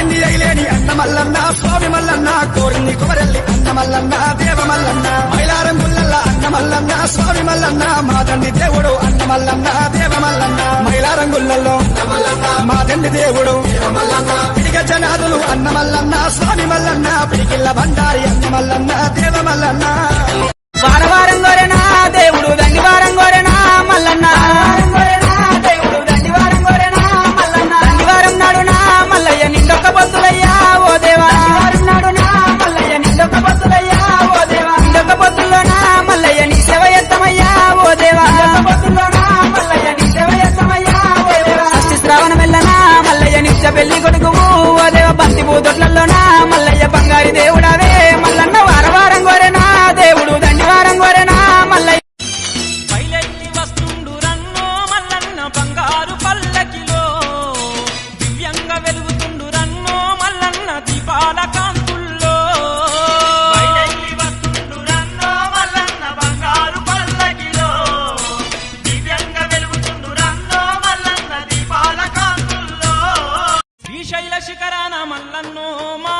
అన్న మల్లన్న స్వామి మల్లన్న కోరింది కుమరల్లి అన్న మల్లన్న దేవ మల్లన్న మైలారం గుల్లల్ల అన్న మల్లన్న స్వామి మల్లన్న మా తండ్రి దేవుడు అన్న మల్లన్న దేవ మల్లన్న మైలారం గుల్లల్లో మా తండ్రి దేవుడు పిడిగ జనాదులు అన్న మల్లన్న స్వామి మల్లన్న పిడికిల్ల బండారి అన్న మల్లన్న దేవ మల్లన్న. బంతి కాంతుల్లో శ్రీశైల శిఖరాన మల్లన్నో మా